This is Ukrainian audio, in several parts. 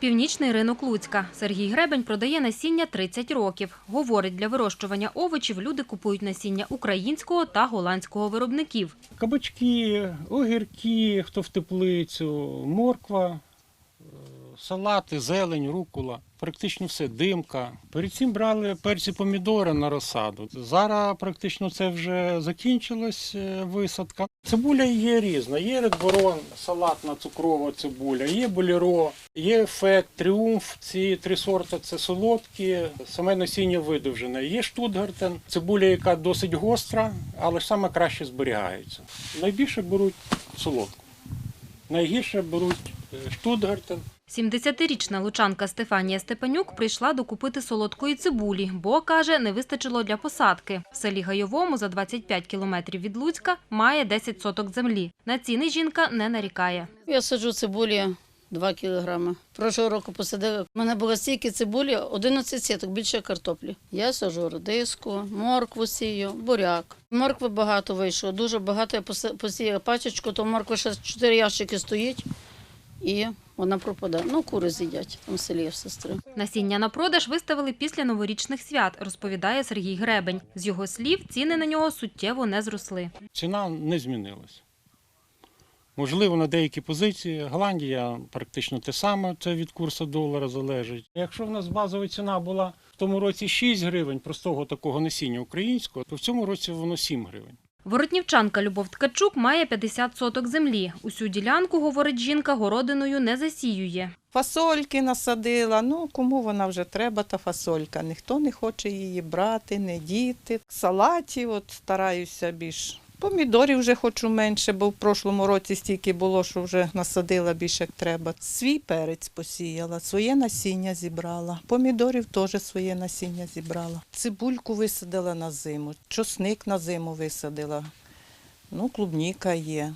Північний ринок Луцька. Сергій Гребень продає насіння 30 років. Говорить, для вирощування овочів люди купують насіння українського та голландського виробників. Кабачки, огірки, хто в теплицю, морква, е, салати, зелень, рукола. Практично все, димка. Перед цим брали перці помідори на розсаду. Зараз практично це вже закінчилась е, висадка. Цибуля є різна. Є редборон, салатна цукрова цибуля, є боліро, є ефект, тріумф. Ці три сорти це солодкі, саме насіння видовжене. Є штутгартен, цибуля, яка досить гостра, але ж саме краще зберігається. Найбільше беруть солодку. Найгірше беруть е, штутгартен. 70-річна лучанка Стефанія Степанюк прийшла докупити солодкої цибулі, бо, каже, не вистачило для посадки. В селі Гайовому за 25 кілометрів від Луцька має 10 соток землі. На ціни жінка не нарікає. Я саджу цибулі 2 кілограми. Прошлого року посадила. У мене було стільки цибулі, 11 сіток, більше картоплі. Я саджу редиску, моркву сію, буряк. Моркви багато вийшло, дуже багато. Я посіяла пачечку, то моркви ще 4 ящики стоїть і вона пропадає. Ну, кури з'їдять там в селі в сестри. Насіння на продаж виставили після новорічних свят, розповідає Сергій Гребень. З його слів, ціни на нього суттєво не зросли. Ціна не змінилася. Можливо, на деякі позиції Голландія практично те саме, це від курсу долара залежить. Якщо в нас базова ціна була в тому році 6 гривень простого такого насіння українського, то в цьому році воно 7 гривень. Воротнівчанка Любов Ткачук має 50 соток землі. Усю ділянку, говорить жінка, городиною не засіює. Фасольки насадила. Ну, кому вона вже треба, та фасолька. Ніхто не хоче її брати, не діти. Салатів от стараюся більш. Помідорів вже хочу менше, бо в прошлому році стільки було, що вже насадила більше як треба. Свій перець посіяла, своє насіння зібрала. Помідорів теж своє насіння зібрала. Цибульку висадила на зиму, чосник на зиму висадила. Ну, клубніка є,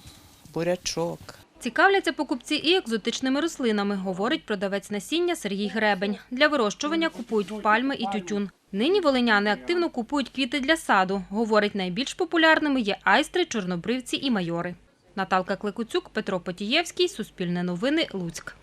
бурячок. Цікавляться покупці і екзотичними рослинами, говорить продавець насіння Сергій Гребень. Для вирощування купують пальми і тютюн. Нині волиняни активно купують квіти для саду. Говорить, найбільш популярними є айстри, чорнобривці і майори. Наталка Кликуцюк, Петро Потієвський, Суспільне новини, Луцьк.